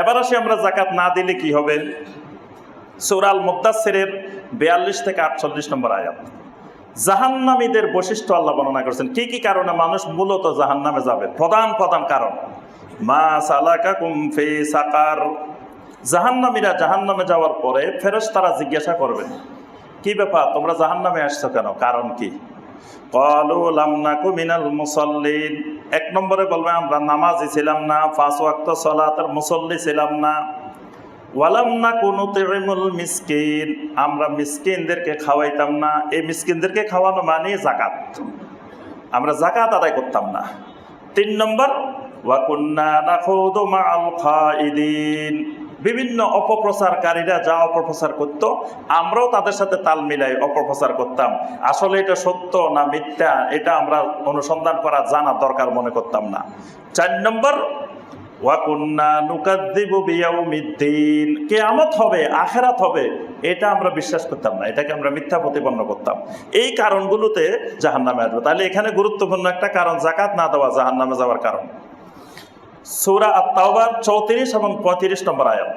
এবার আসি আমরা জাকাত না দিলে কি হবে? বিয়াল্লিশ থেকে আটচল্লিশ নম্বর আয়াত। জাহান্নামীদের বৈশিষ্ট্য আল্লাহ বর্ণনা করেছেন। কি কি কারণে মানুষ মূলত জাহান্নামে যাবে? প্রধান প্রধান কারণ। মা সালাকা কুমফি সাকার। জাহান্নামীরা জাহান্নামে যাওয়ার পরে ফেরস তারা জিজ্ঞাসা করবেন কি ব্যাপার? তোমরা জাহান্নামে আসছো কেন? কারণ কি? এক নম্বরে বলবে, আমরা নামাজি ছিলাম না, পাঁচ ওয়াক্ত সলাতের মুসল্লি ছিলাম না। ওয়ালাম না কোনো আমরা মিসকিনদেরকে খাওয়াইতাম না। এই মিসকিনদেরকে খাওয়ানো মানে জাকাত আমরা জাকাত আদায় করতাম না। তিন নম্বর খাইদিন। বিভিন্ন অপপ্রচারকারীরা যা অপপ্রচার করত, আমরাও তাদের সাথে তাল মিলাই অপপ্রচার করতাম। আসলে এটা সত্য না মিথ্যা, এটা আমরা অনুসন্ধান করা জানা দরকার মনে করতাম না। চার নম্বর কিয়ামত হবে, আখেরাত হবে, এটা আমরা বিশ্বাস করতাম না, এটাকে আমরা মিথ্যা প্রতিপন্ন করতাম। এই কারণগুলোতে জাহান্নামে আসবে। তাহলে এখানে গুরুত্বপূর্ণ একটা কারণ জাকাত না দেওয়া জাহান্নামে যাওয়ার কারণ। সৌরা আত্মাওবার চৌত্রিশ এবং পঁয়ত্রিশ নম্বর আয়াত।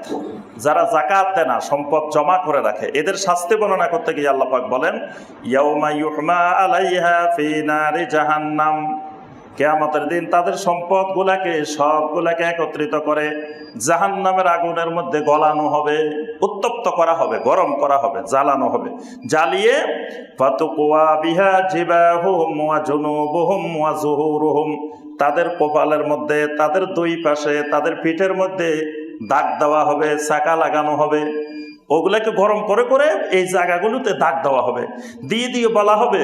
যারা জাকাত দেয় না, সম্পদ জমা করে রাখে, এদের শাস্তি বর্ণনা করতে গিয়ে আল্লাপাক বলেন, ইয়াউমা আলাইহা ফি নারি জাহান্নাম। কেয়ামতের দিন তাদের সম্পদ গুলাকে সবগুলাকে একত্রিত করে জাহান নামের আগুনের মধ্যে গলানো হবে, উত্তপ্ত করা হবে, গরম করা হবে, জ্বালানো হবে। জ্বালিয়ে তাদের কপালের মধ্যে, তাদের দুই পাশে, তাদের পিঠের মধ্যে দাগ দেওয়া হবে, চাকা লাগানো হবে। ওগুলাকে গরম করে করে এই জায়গাগুলোতে দাগ দেওয়া হবে। দিয়ে দিয়ে বলা হবে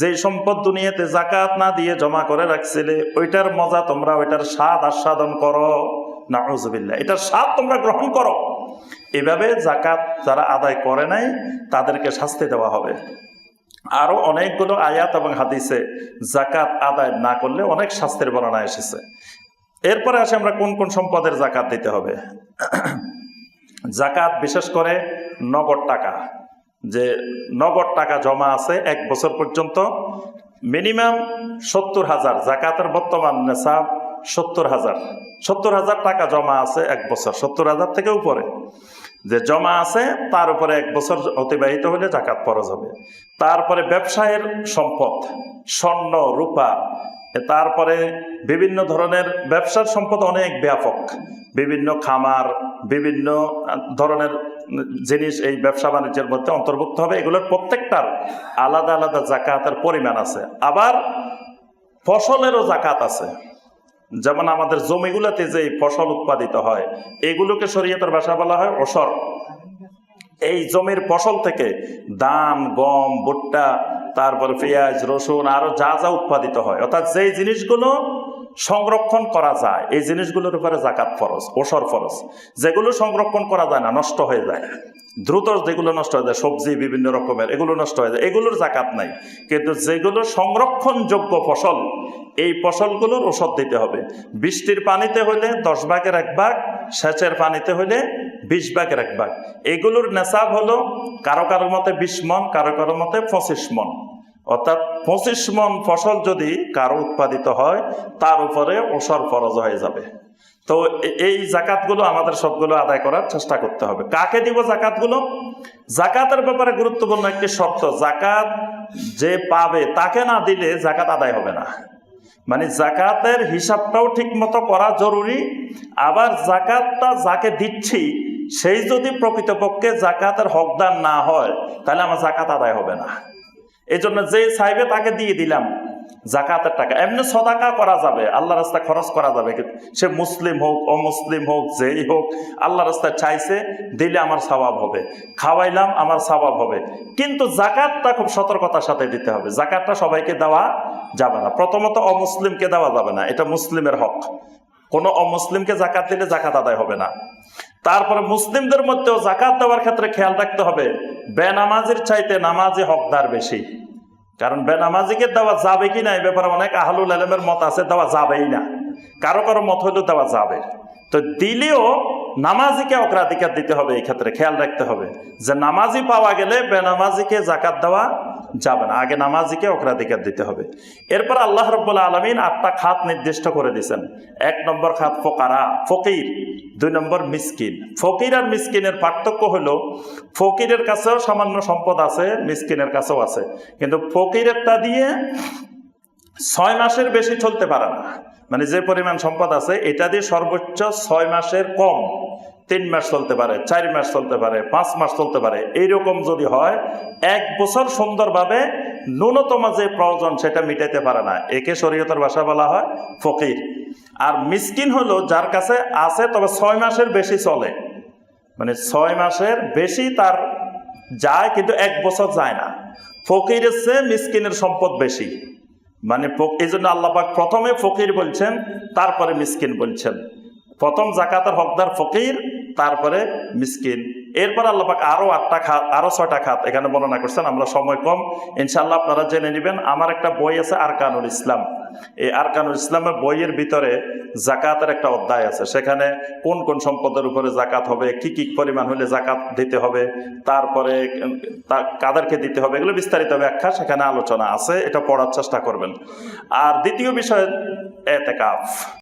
যে সম্পদ দুনিয়াতে জাকাত না দিয়ে জমা করে রাখছিলে, ওইটার মজা তোমরা, ওইটার স্বাদ আস্বাদন করো। নাউজুবিল্লাহ, এটার স্বাদ তোমরা গ্রহণ করো। এভাবে জাকাত যারা আদায় করে নাই, তাদেরকে শাস্তি দেওয়া হবে। আরও অনেকগুলো আয়াত এবং হাদিসে জাকাত আদায় না করলে অনেক শাস্তির বর্ণনা এসেছে। এরপরে আসে আমরা কোন কোন সম্পদের জাকাত দিতে হবে। জাকাত বিশেষ করে নগদ টাকা, যে নগদ টাকা জমা আছে এক বছর পর্যন্ত, মিনিমাম সত্তর হাজার, জাকাতের বর্তমান নেশাব সত্তর হাজার। সত্তর হাজার টাকা জমা আছে এক বছর, সত্তর হাজার থেকে উপরে। যে জমা আছে তার উপরে এক বছর অতিবাহিত হলে জাকাত ফরজ হবে। তারপরে ব্যবসায়ের সম্পদ, স্বর্ণ, রূপা তারপরে বিভিন্ন ধরনের ব্যবসার সম্পদ অনেক ব্যাপক। বিভিন্ন খামার, বিভিন্ন ধরনের জিনিস এই ব্যবসা বাণিজ্যের মধ্যে অন্তর্ভুক্ত হবে। এগুলোর প্রত্যেকটার আলাদা আলাদা জাকাতের পরিমাণ আছে। আবার ফসলেরও জাকাত আছে। যেমন আমাদের জমিগুলোতে যে ফসল উৎপাদিত হয়, এগুলোকে শরীয়তের ভাষা বলা হয় ওসর। এই জমির ফসল থেকে ধান, গম, ভুট্টা তারপর পেঁয়াজ, রসুন, আরও যা যা উৎপাদিত হয়। অর্থাৎ যেই জিনিসগুলো সংরক্ষণ করা যায়, এই জিনিসগুলোর উপরে জাকাত ফরজ, ওসর ফরজ। যেগুলো সংরক্ষণ করা যায় না, নষ্ট হয়ে যায়। দ্রুত যেগুলো নষ্ট হয়ে যায়, সবজি বিভিন্ন রকমের, এগুলো নষ্ট হয়ে যায়, এগুলোর জাকাত নাই। কিন্তু যেগুলো সংরক্ষণযোগ্য ফসল, এই ফসলগুলোর ওষুধ দিতে হবে। বৃষ্টির পানিতে হলে দশ ভাগের এক ভাগ সেচের পানিতে হলে বিশ ভাগের এক ভাগ। এগুলোর নেশাব হলো কারও কারও মতে বিশ মন, কারও কারও মতে পঁচিশ মন। অর্থাৎ পঁচিশ মন ফসল যদি কারও উৎপাদিত হয়, তার উপরে ওসর ফরজ হয়ে যাবে। তো এই জাকাতগুলো আমাদের সবগুলো আদায় করার চেষ্টা করতে হবে। কাকে দিব জাকাতগুলো? জাকাতের ব্যাপারে গুরুত্বপূর্ণ একটি শর্ত, জাকাত যে পাবে তাকে না দিলে জাকাত আদায় হবে না। মানে জাকাতের হিসাবটাও ঠিক মতো করা জরুরি, আবার জাকাতটা যাকে দিচ্ছি, সেই যদি প্রকৃতপক্ষে জাকাতের হকদার না হয়, তাহলে আমার জাকাত আদায় হবে না। এই জন্য যে সাহেবে তাকে দিয়ে দিলাম জাকাতের টাকা। এমনি সদাকা করা যাবে আল্লাহ রাস্তায় খরচ করা যাবে সে মুসলিম হোক, অমুসলিম হোক, যেই হোক আল্লাহ রাস্তায় চাইছে, দিলে আমার স্বভাব হবে, খাওয়াইলাম, আমার স্বভাব হবে। কিন্তু জাকাতটা খুব সতর্কতার সাথে দিতে হবে। জাকাতটা সবাইকে দেওয়া যাবে না। প্রথমত, অমুসলিমকে দেওয়া যাবে না, এটা মুসলিমের হক। কোনো অমুসলিমকে জাকাত দিলে জাকাত আদায় হবে না। তারপরে মুসলিমদের মধ্যেও জাকাত দেওয়ার ক্ষেত্রে খেয়াল রাখতে হবে, বেনামাজির চাইতে নামাজি হকদার বেশি। কারণ বেনামাজিকে দেওয়া যাবে কি না এই ব্যাপারে অনেক আহলুল আলমের মত আছে, দেওয়া যাবেই না। কারও কারও মত হইলেও দেওয়া যাবে। তো দিলেও নামাজিকে অগ্রাধিকার দিতে হবে এই ক্ষেত্রে খেয়াল রাখতে হবে। যে নামাজি পাওয়া গেলে বেনামাজিকে জাকাত দেওয়া যাবে না। আগে নামাজিকে অগ্রাধিকার দিতে হবে। এরপর আল্লাহ রব্বুল্লা আলমিন আটটা খাত নির্দিষ্ট করে দিয়েছেন। এক নম্বর খাত ফোকারা, ফকির। দুই নম্বর মিসকিন। ফকির আর মিসকিনের পার্থক্য হলো, ফকিরের কাছেও সামান্য সম্পদ আছে, মিসকিনের কাছেও আছে। কিন্তু ফকিরেরটা দিয়ে ছয় মাসের বেশি চলতে পারে না। মানে যে পরিমাণ সম্পদ আছে, এটা দিয়ে সর্বোচ্চ ছয় মাসের কম। তিন মাস চলতে পারে, চার মাস চলতে পারে, পাঁচ মাস চলতে পারে, এইরকম যদি হয়, এক বছর সুন্দরভাবে ন্যূনতম যে প্রয়োজন সেটা মিটাইতে পারে না। একে শরীয়তের ভাষা বলা হয় ফকির। আর মিসকিন হলো যার কাছে আছে, তবে ছয় মাসের বেশি চলে। মানে ছয় মাসের বেশি তার যায়, কিন্তু এক বছর যায় না। ফকিরের চেয়ে মিসকিনের সম্পদ বেশি। মানে এই জন্য আল্লাপাক প্রথমে ফকির বলছেন, তারপরে মিসকিন বলছেন। প্রথম জাকাতের হকদার ফকির তারপরে মিসকিন। এরপর আল্লাপাক আরও আটটা খাত আরও ছয়টা খাত এখানে বর্ণনা করছেন। আমরা সময় কম। ইনশাল্লাহ আপনারা জেনে নেবেন, আমার একটা বই আছে আরকানুল ইসলাম। এই আরকানুল ইসলামের বইয়ের ভিতরে জাকাতের একটা অধ্যায় আছে। সেখানে কোন কোন সম্পদের উপরে জাকাত হবে, কি কি পরিমাণ হলে জাকাত দিতে হবে, তারপরে কাদেরকে দিতে হবে, এগুলো বিস্তারিত ব্যাখ্যা সেখানে আলোচনা আছে। এটা পড়ার চেষ্টা করবেন। আর দ্বিতীয় বিষয়, এতেকাফ।